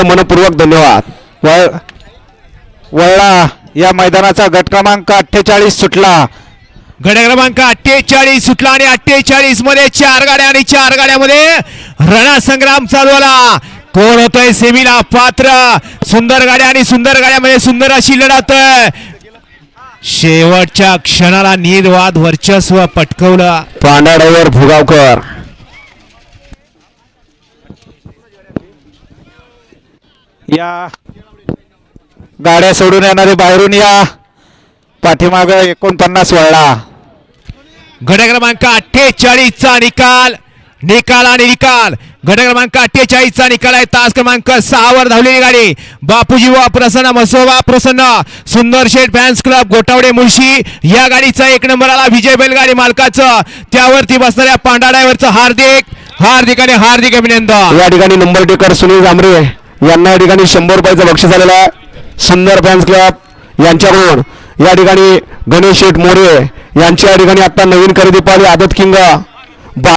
मनपूर्वक धन्यवाद. वळ वळला या मैदानाचा गट क्रमांक अठ्ठेचाळीस सुटला. गड क्रमांक अठ्ठेचाळीस सुटला आणि अठ्ठेचाळीसमध्ये चार गाड्या आणि चार गाड्यामध्ये रणसंग्राम चालू आला. कोण होतोय सेमीला? पात्र. सुंदर गाड्या आणि सुंदर गाड्यामध्ये सुंदर अशी लढत. शेवटच्या क्षणाला निर्वाद वर्चस्व पटकवलं. पांढरावर भुगावकर. या गाड्या सोडून येणारे बाहेरून या. पाठीमाग एकोणपन्नास वळला. गड क्रमांक अठ्ठेचाळीस चा निकाल निकाल आणि निकाल गड क्रमांक अठ्ठेचाळीस चा निकाल आहे. तास क्रमांक सहा वर धावलेली गाडी. बापूजी वा प्रसन्न मसोबा प्रसन्न सुंदर शेठ फॅन्स क्लब गोटावडे मुळशी या गाडीचा एक नंबर आला. विजय बैलगाडी मालकाचं. त्यावरती बसणाऱ्या पांढरा ड्रायव्हरचं हार्दिक हार्दिक आणि हार्दिक अभिनंदन. या ठिकाणी नंबर टेकर सुनील जांभरे. यांना या ठिकाणी शंभर रुपयाचं बक्षीस आलेलं आहे. सुंदर फॅन्स क्लब यांच्याकडून. या ठिकाणी गणेश शेठ मोरे यांच्या या ठिकाणी आता नवीन खरेदी पाहिली. आदत किंग.